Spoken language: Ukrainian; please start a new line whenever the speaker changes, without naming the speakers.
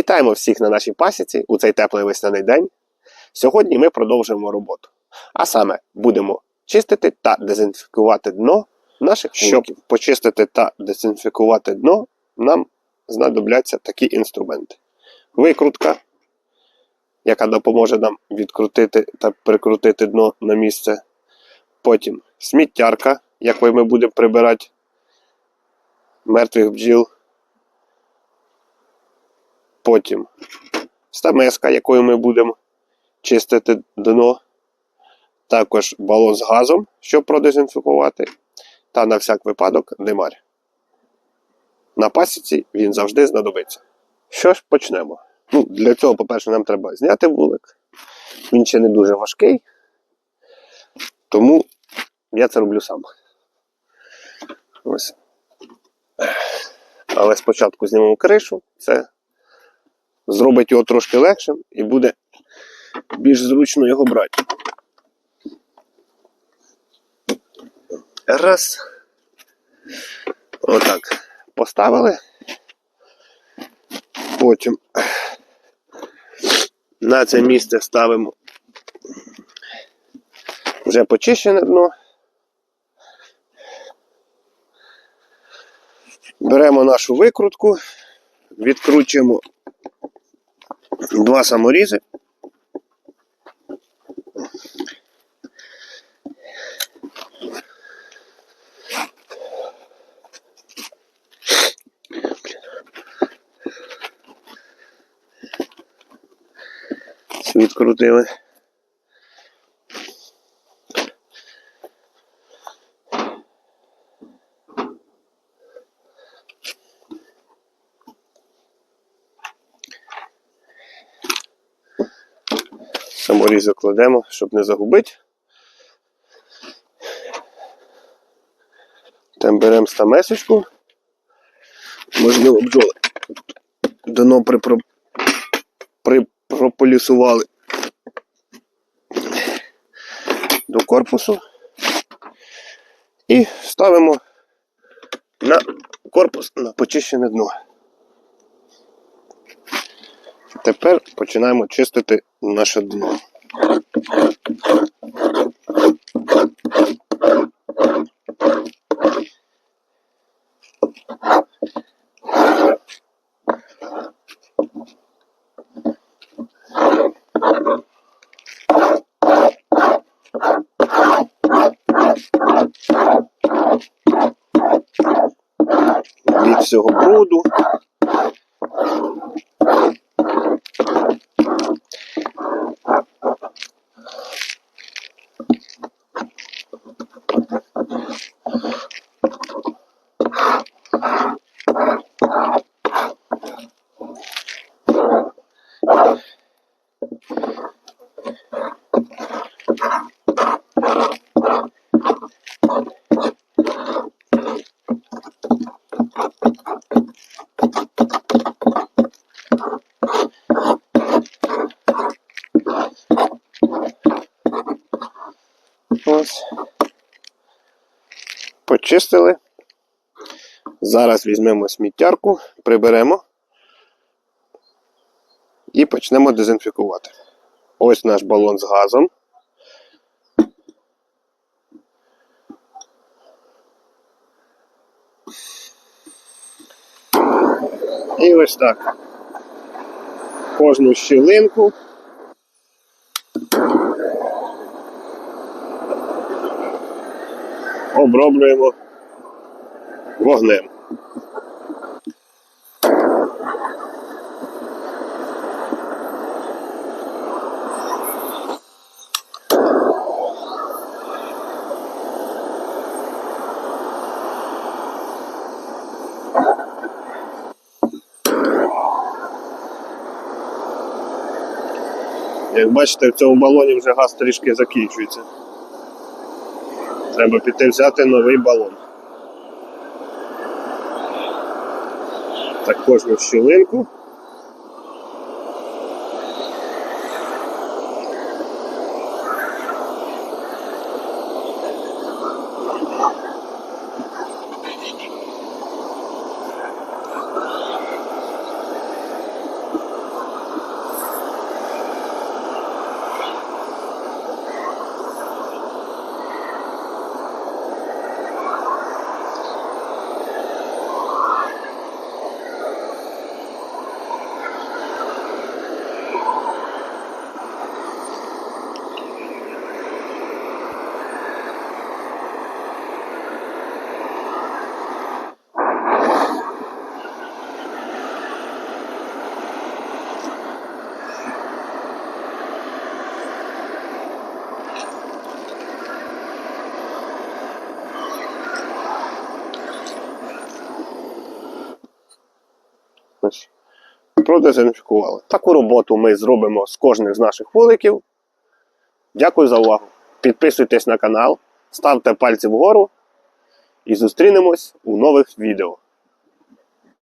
Вітаємо всіх на нашій пасіці у цей теплий весняний день. Сьогодні ми продовжуємо роботу. А саме будемо чистити та дезінфікувати дно наших Щоб почистити та дезінфікувати дно, нам знадобляться такі інструменти. Викрутка, яка допоможе нам відкрутити та прикрутити дно на місце. Потім сміттярка, якою ми будемо прибирати мертвих бджіл. Потім стамеска, якою ми будемо чистити дно. Також балон з газом, щоб продезінфікувати. Та на всяк випадок димар. На пасіці він завжди знадобиться. Що ж, почнемо. Ну, для цього, по-перше, нам треба зняти вулик. Він ще не дуже важкий. Тому я це роблю сам. Ось. Але спочатку знімемо кришу. Це зробить його трошки легшим і буде більш зручно його брати. Раз. Отак. Поставили. Потім на це місце ставимо вже почищене дно. Беремо нашу викрутку, відкручуємо два саморізи. Відкрутили. Саморізок кладемо, щоб не загубити. Там беремо стамесочку. Можливо, бджоли. Дано припро... припрополісували до корпусу і ставимо на корпус на почищене дно. Тепер починаємо чистити наше дно. Від всього бруду. Ось. Почистили. Зараз візьмемо сміттярку, приберемо і почнемо дезінфікувати. Ось наш балон з газом. І ось так. Кожну щілинку. Оброблюємо вогнем. Як бачите, в цьому балоні вже газ трішки закінчується. Треба піти взяти новий балон. Також кожну щілинку. Продезінфікували. Таку роботу ми зробимо з кожним з наших вуликів. Дякую за увагу. Підписуйтесь на канал, ставте пальці вгору і зустрінемось у нових відео.